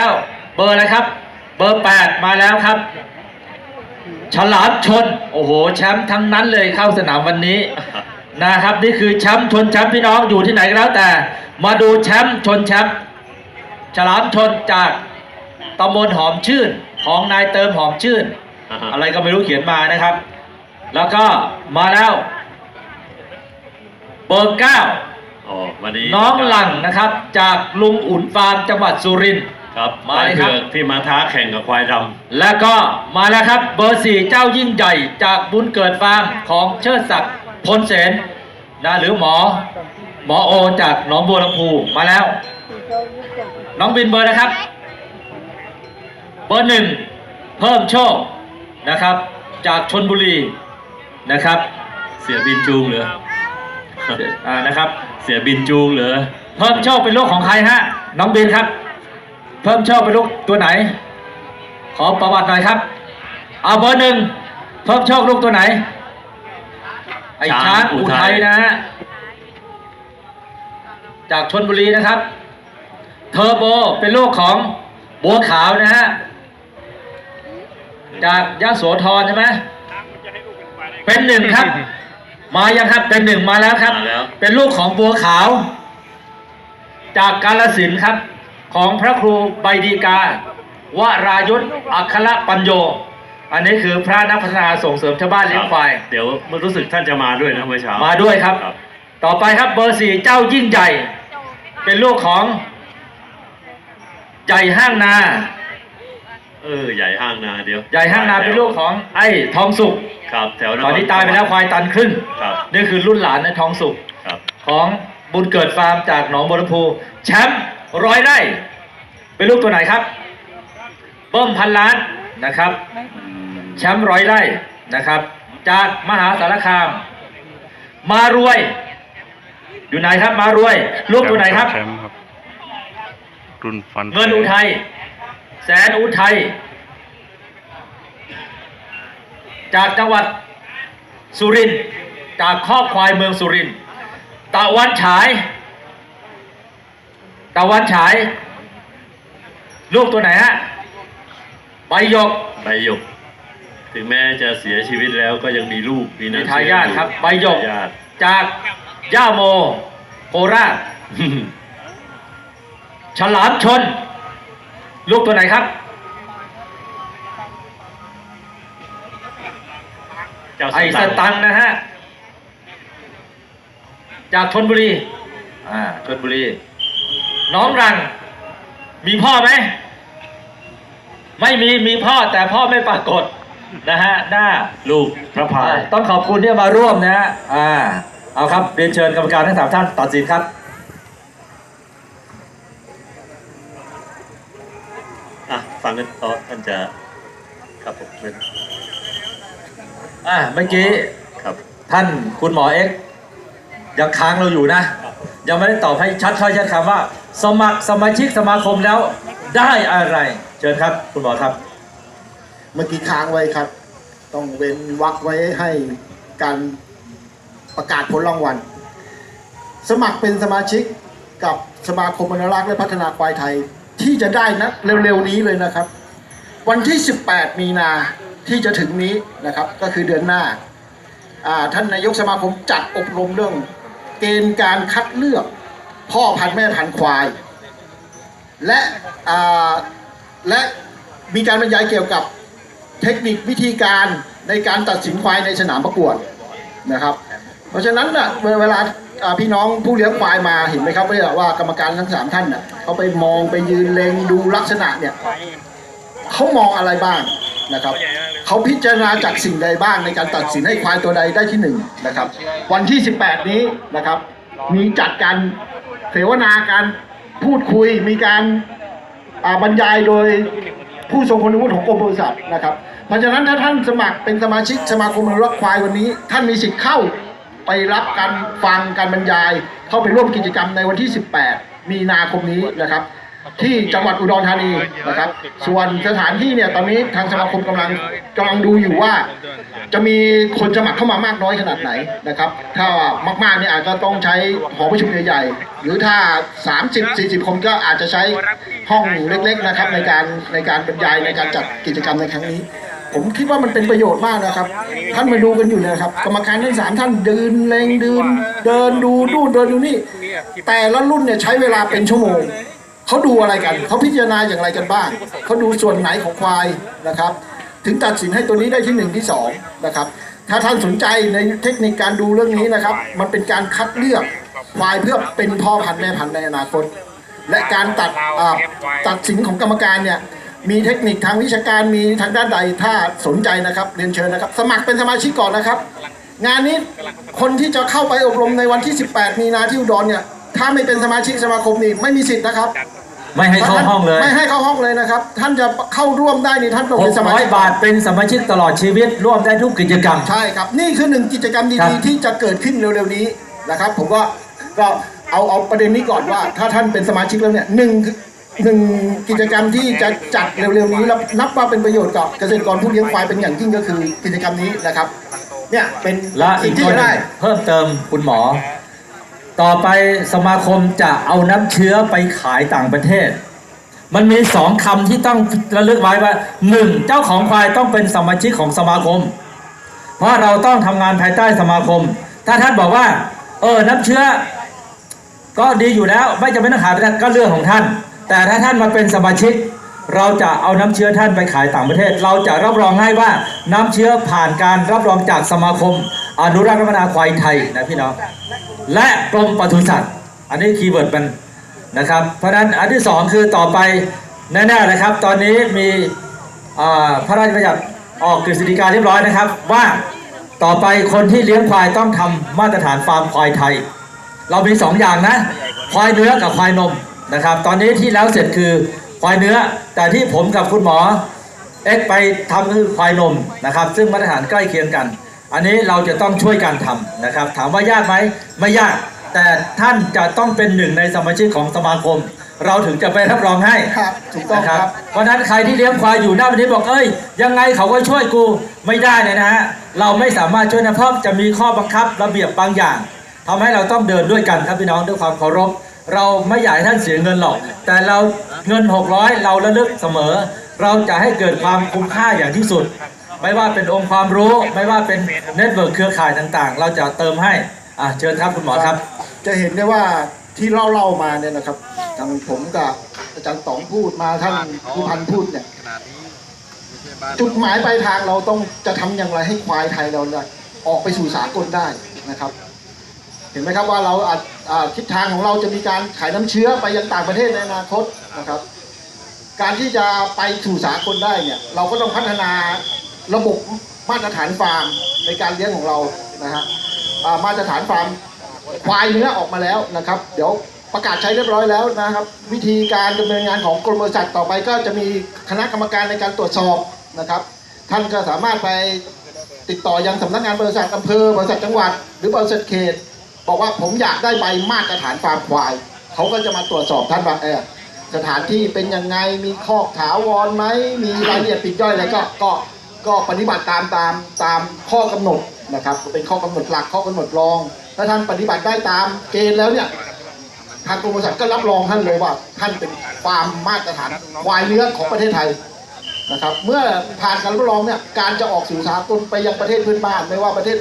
แล้วเบอร์อะไรครับ เบอร์แปดมาแล้วครับ ฉลามชน โอ้โห แชมป์ทั้งนั้นเลยเข้าสนามวันนี้นะครับ นี่คือแชมป์ชนแชมป์พี่น้องอยู่ที่ไหนก็แล้วแต่ มาดูแชมป์ชนแชมป์ฉลามชนจากตำบลหอมชื่นของนายเติมหอมชื่นอ่าฮะอะไรก็ไม่รู้เขียนมานะครับ แล้วก็มาแล้วเบอร์เก้าอ๋อวันนี้น้องหลังนะครับ จากลุงอุ่นฟาร์มจังหวัดสุรินทร์ ครับมาเลยครับควายผือกที่มาท้าแข่งกับควายดแล้วก็มาแล้วครับเบอร์สี่เจ้ายิ่งใหญ่จากบุญเกิดฟาร์มของเชิดศักดิ์พลเสนนะหรือหมอ หมอโอจากหนองบัวลำพูมาแล้ว น้องบินเบอร์นะครับ เบอร์หนึ่งเพิ่มโชคนะครับ จากชนบุรีนะครับำเสียบินจูงเหรอ อ่านะครับ เสียบินจูงเหรอเพิ่มโชคเป็นลูกของใครฮะน้องบินครับ เพิ่มโชคเป็นลูกตัวไหน ขอประวัติหน่อยครับ เอาเบอร์หนึ่งเพิ่มโชคลูกตัวไหน ไอ้ช้างอุทัยนะฮะจากชนบุรีนะครับ เทอร์โบเป็นลูกของบัวขาวนะฮะจากยะโสธรใช่ไหมเป็นหนึ่งครับ มายังครับเป็นหนึ่งมาแล้วครับมาแล้วเป็นลูกของบัวขาว จากกาลสินธุ์ครับ ของพระครูใบดีกาวรายุทธอัครปัญโย อันนี้คือพระนักพัฒนาส่งเสริมชาวบ้านเลี้ยงควาย เดี๋ยวมันรู้สึกท่านจะมาด้วยนะเมื่อเช้ามามาด้วยครับ ต่อไปครับเบอร์สี่เจ้ายิ่งใหญ่ เป็นลูกของใหญ่ห้างนา เออใหญ่ห้างนาเดี๋ยวใหญ่ห้างนาเป็นลูกของไอ้ทองสุกครับ แถวตอนนี้ตายไปแล้วควายตันครึ่งครับนี่คือรุ่นหลานในทองสุก ครับ ของบุญเกิดฟาร์มจากหนองบัวลำพูแชมป์ ร้อยไร่เป็นลูกตัวไหนครับเบิ้มพันล้านนะครับอืมแชมป์ร้อยไร่นะครับ จากมหาสารคาม มารวย อยู่ไหนครับมารวย ลูกตัวไหนครับแชมป์ครับรุ่นฟันเงินอุทัยแสนอุทัยจากจังหวัดสุรินทร์จากครอบควายเมืองสุรินทร์ตะวันฉาย ตะวันฉาย ลูกตัวไหนฮะใบหยกใบหยก ถึงแม้จะเสียชีวิตแล้วก็ยังมีลูกมีมีน้ำทายาทครับใบหยกทายาทจากย่าโม โคราชฉลามชน ลูกตัวไหนครับ เจ้าไอสตังค์นะฮะ จากชนบุรี อ่าชนบุรี น้องรัง มีพ่อไหม ไม่มีมีพ่อแต่พ่อไม่ปรากฏนะฮะหน้าลูกพระพายต้องขอบคุณที่มาร่วมนะฮะอ่าเอาครับเรียนเชิญกรรมการทั้งสามท่านตัดสินครับอะฟังกันต่อท่านจะครับผมเป็นอ่าเมื่อกี้ครับ ท่านคุณหมอเอ็กซ์ยังค้างเราอยู่นะ ยังไม่ได้ตอบให้ชัดถ้อยชัดคำว่า สมัครสมาชิกสมาคมแล้วได้อะไร เชิญครับ คุณหมอครับ เมื่อกี้ค้างไว้ครับ ต้องเว้นวรรคไว้ให้การประกาศผลรางวัล สมัครเป็นสมาชิกกับสมาคมอนุรักษ์และพัฒนาควายไทยที่จะได้นะเร็วๆนี้เลยนะครับ วันที่ 18 มีนาที่จะถึงนี้นะครับ ก็คือเดือนหน้าอ่าท่านนายกสมาคมจัดอบรมเรื่อง เกณฑ์การคัดเลือก พ่อพันธุ์แม่พันธุ์ควาย และและมีการบรรยายเกี่ยวกับเทคนิควิธีการในการตัดสินควายในสนามประกวดนะครับ เพราะฉะนั้นนะเวลาพี่น้องผู้เลี้ยงควายมาเห็นไหมครับว่ากรรมการทั้งสามท่านน่ะเขาไปมองไปยืนเล็งดูลักษณะเนี่ยเขามองอะไรบ้างนะครับ เขาพิจารณาจากสิ่งใดบ้างในการตัดสินให้ควายตัวใดได้ที่หนึ่งนะครับ วันที่ 18 นี้นะครับ มีจัดการเสวนาการพูดคุยมีการอ่าบรรยายโดยผู้ทรงคุณวุฒิของกรมปศุสัตว์นะครับ เพราะฉะนั้นถ้าท่านสมัครเป็นสมาชิกสมาคมอนุรักษ์ควายวันนี้ ท่านมีสิทธิ์เข้าไปรับการฟังการบรรยาย เข้าไปร่วมกิจกรรมในวันที่ 18 มีนาคมนี้นะครับ ที่จังหวัดอุดรธานีนะครับ ส่วนสถานที่เนี่ยตอนนี้ทางสมาคมกำลังกำลังดูอยู่ว่า จะมีคนสมัครเข้ามามากน้อยขนาดไหนนะครับ ถ้ามากๆเนี่ยอาจจะต้องใช้หอประชุมใหญ่ๆหรือถ้า 30-40 คนก็อาจจะใช้ห้องเล็กๆนะครับในการในการบรรยายในการจัดกิจกรรมในครั้งนี้ผมคิดว่ามันเป็นประโยชน์มากนะครับ ท่านมาดูกันอยู่เนยนะครับ กรรมการทั้งสามท่านเดินเลงเดินเดินดูนู่นเดินดูนี่ แต่ละรุ่นเนี่ยใช้เวลาเป็นชั่วโมง เขาดูอะไรกัน เขาพิจารณาอย่างไรกันบ้าง เขาดูส่วนไหนของควายนะครับ ถึงตัดสินให้ตัวนี้ได้ที่หนึ่งที่สองนะครับ ถ้าท่านสนใจในเทคนิคการดูเรื่องนี้นะครับ มันเป็นการคัดเลือกควายเพื่อเป็นพ่อพันธุ์แม่พันธุ์ในอนาคต และการตัดตัดสินของกรรมการเนี่ยมีเทคนิคทางวิชาการมีทางด้านใดถ้าสนใจนะครับเรียนเชิญนะครับ สมัครเป็นสมาชิกก่อนนะครับ งานนี้คนที่จะเข้าไปอบรมในวันที่ 18 มีนาที่อุดรเนี่ย ถ้าไม่เป็นสมาชิกสมาคมนี่ไม่มีสิทธิ์นะครับไม่ให้เข้าห้องเลยไม่ให้เข้าห้องเลยนะครับ ท่านจะเข้าร่วมได้นี่ท่านต้องเป็นสมาชิก600บาทเป็นสมาชิกตลอดชีวิต ร่วมได้ทุกกิจกรรม ใช่ครับ นี่คือหนึ่งกิจกรรมครัดีบๆที่จะเกิดขึ้นเร็วๆนี้นะครับ ผมก็ก็เอาเอาประเด็นนี้ก่อนว่า ถ้าท่านเป็นสมาชิกแล้วเนี่ยหนึ่งหนึ่งกิจกรรมที่จะจัดเร็วๆนี้แล้วนับว่าเป็นประโยชน์กับเกษตรกรผู้เลี้ยงควายเป็นอย่างยิ่งก็คือกิจกรรมนี้นะครับ เนี่ยเป็นและอีสิ่กงที่ตัวจะหนึได้งเพิ่มเติมคุณหมอ ต่อไปสมาคมจะเอาน้ำเชื้อไปขายต่างประเทศ มันมีสองคำที่ต้องระลึกไว้ว่าหนึ่งเจ้าของควายต้องเป็นสมาชิกของสมาคม เพราะเราต้องทำงานภายใต้สมาคม ถ้าท่านบอกว่า เออน้ำเชื้อ ก็ดีอยู่แล้วไม่จำเป็นต้องขายไปก็เรื่องของท่าน แต่ถ้าท่านมาเป็นสมาชิก เราจะเอาน้ำเชื้อท่านไปขายต่างประเทศ เราจะรับรองให้ว่าน้ำเชื้อผ่านการรับรองจากสมาคม อนุรักษ์และพัฒนาควายไทยนะพี่น้อง และกรมปศุสัตว์ อันนี้คีย์เวิร์ดมันนะครับ เพราะฉะนั้นอันที่สองคือต่อไปแน่ๆเลยครับ ตอนนี้มีพระราชบัญญัติออกกฤษฎีกาเรียบร้อยนะครับ ว่าต่อไปคนที่เลี้ยงควายต้องทำมาตรฐานฟาร์มควายไทย เรามีสองอย่างนะ ควายเนื้อกับควายนมนะครับ ตอนนี้ที่แล้วเสร็จคือควายเนื้อ แต่ที่ผมกับคุณหมอเอ็กไปทำคือควายนมนะครับ ซึ่งมาตรฐานใกล้เคียงกัน อันนี้เราจะต้องช่วยกันทำนะครับ ถามว่ายากไหมไม่ยาก แต่ท่านจะต้องเป็นหนึ่งในสมาชิกของสมาคม เราถึงจะไปรับรองให้ครับถูกต้องนะครับ เพราะฉะนั้นใครที่เลี้ยงควายอยู่หน้าวันนี้บอกเอ้ยยังไงเขาก็ช่วยกูไม่ได้เลยนะฮะเราไม่สามารถช่วยนะเพราะจะมีข้อบังคับระเบียบบางอย่างทำให้เราต้องเดินด้วยกันครับพี่น้องด้วยความเคารพเราไม่อยากให้ท่านเสียเงินหรอก แต่เราเงิน 600 เราระลึกเสมอ เราจะให้เกิดความคุ้มค่าอย่างที่สุด ไม่ว่าเป็นองค์ความรู้ ไม่ว่าเป็นเน็ตเวิร์กเครือข่ายต่างๆ เราจะเติมให้อะเชิญครับคุณหมอครับ จะเห็นได้ว่าที่เล่าเล่าๆมาเนี่ยนะครับทางผมกับอาจารย์ต๋องพูดมาท่านผู้พันพูดเนี่ยจุดหมายปลายทางเราต้องจะทำอย่างไรให้ควายไทยเราเออกไปสู่สากลได้นะครับ เห็นไหมครับว่าเราอาจทิศทางของเราจะมีการขายน้ำเชื้อไปยังต่างประเทศในอนาคตนะครับ การที่จะไปสู่สากลได้เนี่ยเราก็ต้องพัฒนา ระบบมาตรฐานฟาร์มในการเลี้ยงของเรานะฮะมาตรฐานฟาร์มควายเนื้อออกมาแล้วนะครับ เดี๋ยวประกาศใช้เรียบร้อยแล้วนะครับ วิธีการดำเนินงานของกรมบริษัทต่อไปก็จะมีคณะกรรมการในการตรวจสอบนะครับ ท่านก็สามารถไปติดต่อยังสำนักงานบริษัทอำเภอบริษัทจังหวัด หรือบริษัทเขต บอกว่าผมอยากได้ใบมาตรฐานฟาร์มควายเขาก็จะมาตรวจสอบท่านว่าเออสถานที่เป็นยังไงมีคอกถาวรไหมมีรายละเอียดปลีกย่อยอะไรก็ก็ ก็ปฏิบัติตามตามตามข้อกำหนดนะครับเป็นข้อกำหนดหลักข้อกำหนดรอง ถ้าท่านปฏิบัติได้ตามเกณฑ์แล้วเนี่ยทางกรมบริษัทก็รับรองท่านเลยว่า ท่านเป็นฟาร์มมาตรฐานควายเนื้อของประเทศไทยนะครับ เมื่อผ่านการรับรองเนี่ยการจะออกสู่สากลไปยังประเทศเพื่อนบ้านไม่ว่าประเทศ